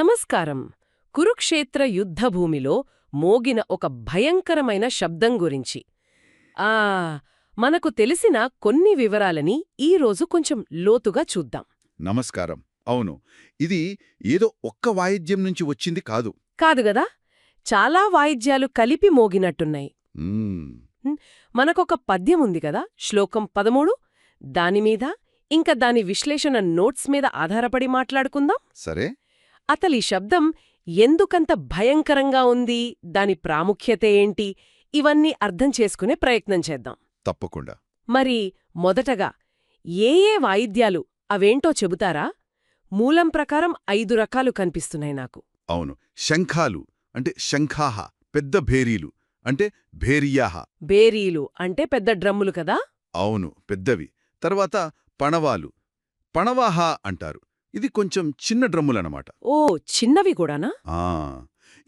నమస్కారం. కురుక్షేత్ర యుద్ధభూమిలో మోగిన ఒక భయంకరమైన శబ్దం గురించి. ఆ మనకు తెలిసిన కొన్ని వివరాలని ఈరోజు కొంచెం లోతుగా చూద్దాం. నమస్కారం. అవును ఇది ఏదో ఒక్క వాయిద్యం నుంచి వచ్చింది కాదు. కాదుగదా చాలా వాయిద్యాలు కలిపి మోగినట్టున్నాయి. మనకొక పద్యం ఉంది కదా శ్లోకం పదమూడు. దానిమీద ఇంకా దాని విశ్లేషణ నోట్స్ మీద ఆధారపడి మాట్లాడుకుందాం. సరే. అతలి శబ్దం ఎందుకంత భయంకరంగా ఉంది? దాని ప్రాముఖ్యత ఏంటి? ఇవన్నీ అర్థం చేసుకునే ప్రయత్నం చేద్దాం. తప్పకుండా. మరి మొదటగా ఏ ఏ వాయిద్యాలు అవేంటో చెబుతారా? మూలం ప్రకారం ఐదు రకాలు కనిపిస్తున్నాయి నాకు. అవును. శంఖాలు అంటే శంఖాహ పెద్ద భేరీలు అంటే భేరియాహ. బేరీలు అంటే పెద్ద డ్రమ్ములు కదా? అవును పెద్దవి. తర్వాత పణవాలు. పణవాహ అంటారు. ఇది కొంచెం చిన్న డ్రమ్ములనమాట. ఓ చిన్నవి కూడానా? ఆ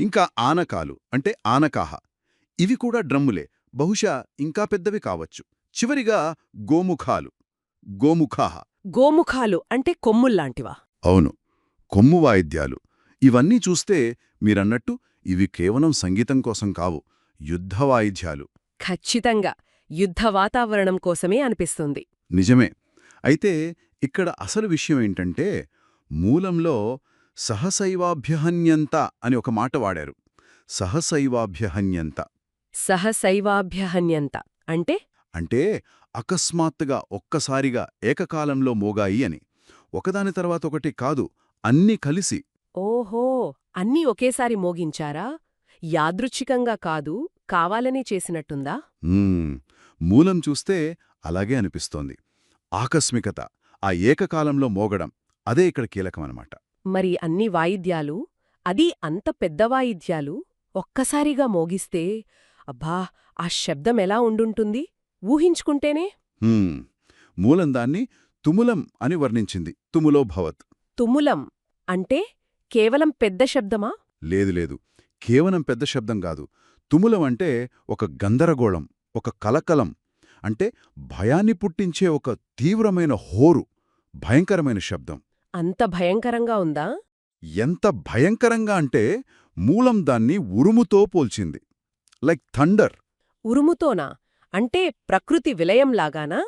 ఇంకా ఆనకాలు అంటే ఆనకాహ. ఇవి కూడా డ్రమ్ములే బహుశా ఇంకా పెద్దవి కావచ్చు. చివరిగా గోముఖాలు గోముఖాహ. గోముఖాలు అంటే కొమ్ముల్లాంటివా? అవును కొమ్ము వాయిద్యాలు. ఇవన్నీ చూస్తే మీరన్నట్టు ఇవి కేవలం సంగీతం కోసం కావు యుద్ధ వాయిద్యాలు. ఖచ్చితంగా యుద్ధ వాతావరణం కోసమే అనిపిస్తుంది. నిజమే. అయితే ఇక్కడ అసలు విషయం ఏంటంటే మూలంలో సహసైవాభ్యహన్యంత అని ఒక మాట వాడారు. సహసైవాభ్యహన్యంత. సహశైవాభ్యహన్యంత అంటే? అంటే అకస్మాత్తుగా ఒక్కసారిగా ఏకకాలంలో మోగాయి అని. ఒకదాని తర్వాత ఒకటి కాదు అన్నీ కలిసి. ఓహో! అన్నీ ఒకేసారి మోగించారా? యాదృచ్ఛికంగా కాదు కావాలని చేసినట్టుందా. మూలం చూస్తే అలాగే అనిపిస్తోంది. ఆకస్మికత. ఆ ఏకకాలంలో మోగడం అదే ఇక్కడ కీలకమనమాట మరి అన్ని వాయిద్యాలు అది అంత పెద్ద వాయిద్యాలు ఒక్కసారిగా మోగిస్తే అబ్బా ఆ శబ్దం ఎలా ఉండుంటుంది? ఊహించుకుంటేనే. మూలం దాన్ని తుములం అని వర్ణించింది. తుములో భవత్. తుములం అంటే కేవలం పెద్ద శబ్దమా? లేదు లేదు. కేవలం పెద్ద శబ్దం కాదు. తుములం అంటే ఒక గందరగోళం ఒక కలకలం అంటే భయాన్ని పుట్టించే ఒక తీవ్రమైన హోరు. భయంకరమైన శబ్దం. అంత భయంకరంగా ఉందా? ఎంత భయంకరంగా అంటే మూలం దాన్ని ఉరుముతో పోల్చింది. Like thunder. ఉరుముతోనా? అంటే ప్రకృతి విలయంలాగానా?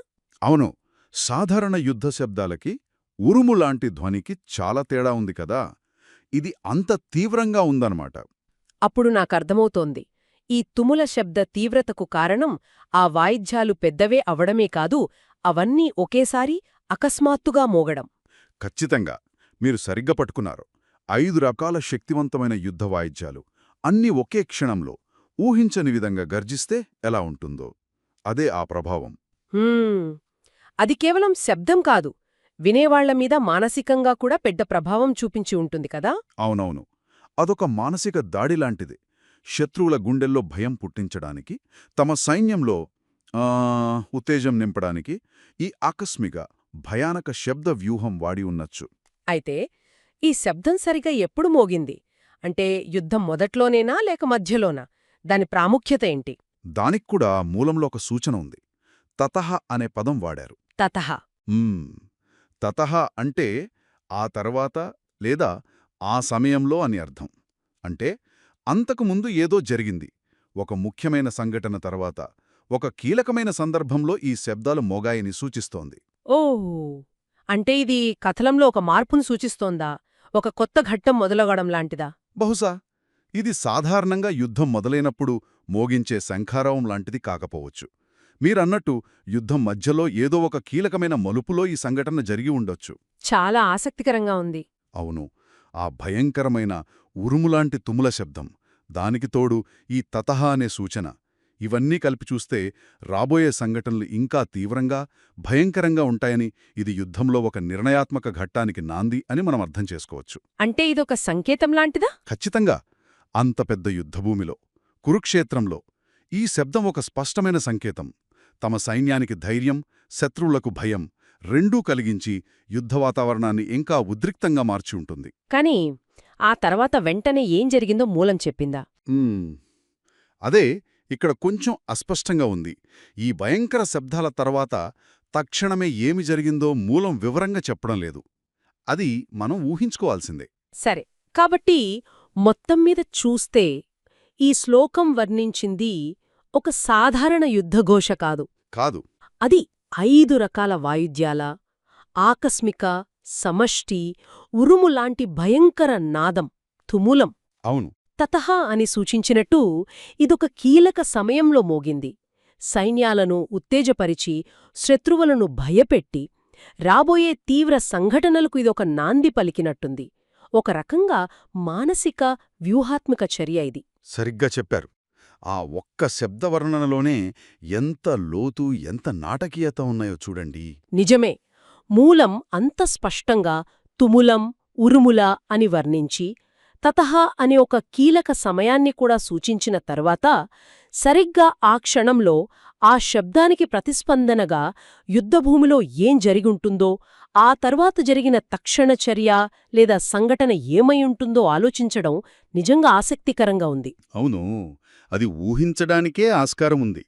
అవును. సాధారణ యుద్ధ శబ్దాలకి ఉరుములాంటి ధ్వనికి చాలా తేడా ఉంది కదా. ఇది అంత తీవ్రంగా ఉందన్నమాట. అప్పుడు నాకర్థమవుతోంది. ఈ తుముల శబ్ద తీవ్రతకు కారణం ఆ వాయిద్యాలు పెద్దవే అవడమే కాదు అవన్నీ ఒకేసారి అకస్మాత్తుగా మోగడం. ఖచ్చితంగా. మీరు సరిగ్గా పట్టుకున్నారు. ఐదు రకాల శక్తివంతమైన యుద్ధ వాయిద్యాలు. అన్నీ ఒకే క్షణంలో. ఊహించని విధంగా గర్జిస్తే ఎలా ఉంటుందో. అదే ఆ ప్రభావం. అది కేవలం శబ్దం కాదు. వినేవాళ్ళ మీద మానసికంగా కూడా పెద్ద ప్రభావం చూపించి ఉంటుంది కదా? అవునవును. అదొక మానసిక దాడిలాంటిది శత్రువుల గుండెల్లో భయం పుట్టించడానికి తమ సైన్యంలో ఆ, ఉత్తేజం నింపడానికి ఈ ఆకస్మిక భయానక శబ్ద వ్యూహం వాడి ఉన్నచ్చు. అయితే ఈ శబ్దం సరిగా ఎప్పుడు మోగింది? అంటే యుద్ధం మొదట్లోనేనా లేక మధ్యలోనా? దాని ప్రాముఖ్యత ఏంటి? దానికి కూడా మూలంలో ఒక సూచన ఉంది. తతహ అనే పదం వాడారు. తతహ. తతహ అంటే ఆ తర్వాత లేదా ఆ సమయంలో అని అర్థం. అంటే అంతకుముందు ఏదో జరిగింది. ఒక ముఖ్యమైన సంఘటన తర్వాత ఒక కీలకమైన సందర్భంలో ఈ శబ్దాలు మోగాయని సూచిస్తోంది. ఓ అంటే ఇది కథలంలో ఒక మార్పును సూచిస్తోందా? ఒక కొత్త ఘట్టం మొదలవడం లాంటిదా? బహుశా ఇది సాధారణంగా యుద్ధం మొదలైనప్పుడు మోగించే శంఖారావం లాంటిది కాకపోవచ్చు. మీరన్నట్టు యుద్ధం మధ్యలో ఏదో ఒక కీలకమైన మలుపులో ఈ సంఘటన జరిగి ఉండొచ్చు. చాలా ఆసక్తికరంగా ఉంది. అవును. ఆ భయంకరమైన ఉరుములాంటి తుముల శబ్దం దానికి తోడు ఈ తతహ అనే సూచన ఇవన్నీ కలిపి చూస్తే రాబోయే సంఘటనలు ఇంకా తీవ్రంగా భయంకరంగా ఉంటాయని ఇది యుద్ధంలో ఒక నిర్ణయాత్మక ఘట్టానికి నాంది అని మనం అర్థం చేసుకోవచ్చు. అంటే ఇదొక సంకేతం లాంటిదా? ఖచ్చితంగా. అంత పెద్ద యుద్ధభూమిలో కురుక్షేత్రంలో ఈ శబ్దం ఒక స్పష్టమైన సంకేతం. తమ సైన్యానికి ధైర్యం శత్రువులకు భయం రెండూ కలిగించి యుద్ధ వాతావరణాన్ని ఇంకా ఉద్రిక్తంగా మార్చి ఉంటుంది. కానీ ఆ తర్వాత వెంటనే ఏం జరిగిందో మూలం చెప్పిందా. అదే ఇక్కడ కొంచెం అస్పష్టంగా ఉంది. ఈ భయంకర శబ్దాల తర్వాత తక్షణమే ఏమి జరిగిందో మూలం వివరంగా చెప్పడం లేదు. అది మనం ఊహించుకోవాల్సిందే. సరే కాబట్టి మొత్తం మీద చూస్తే ఈ శ్లోకం వర్ణించింది ఒక సాధారణ యుద్ధఘోష కాదు. కాదు. అది ఐదు రకాల వాయుద్యాల ఆకస్మిక సమష్టి ఉరుములాంటి భయంకర నాదం తుములం. అవును. తతహ అని సూచించినట్టు ఇదొక కీలక సమయంలో మోగింది. సైన్యాలను ఉత్తేజపరిచి శత్రువులను భయపెట్టి రాబోయే తీవ్ర సంఘటనలకు ఇదొక నాంది పలికినట్టుంది. ఒక రకంగా మానసిక వ్యూహాత్మక చర్య ఇది. సరిగ్గా చెప్పారు. ఆ ఒక్క శబ్దవర్ణనలోనే ఎంత లోతు ఎంత నాటకీయత ఉన్నాయో చూడండి. నిజమే. మూలం అంత స్పష్టంగా తుములం ఉరుముల అని వర్ణించి తతహ అనే ఒక కీలక సమయాన్ని కూడా సూచించిన తర్వాత సరిగ్గా ఆ క్షణంలో ఆ శబ్దానికి ప్రతిస్పందనగా యుద్ధభూమిలో ఏం జరిగుంటుందో ఆ తర్వాత జరిగిన తక్షణ చర్య లేదా సంఘటన ఏమై ఉంటుందో ఆలోచించడం నిజంగా ఆసక్తికరంగా ఉంది. అవును. అది ఊహించడానికే ఆస్కారం ఉంది.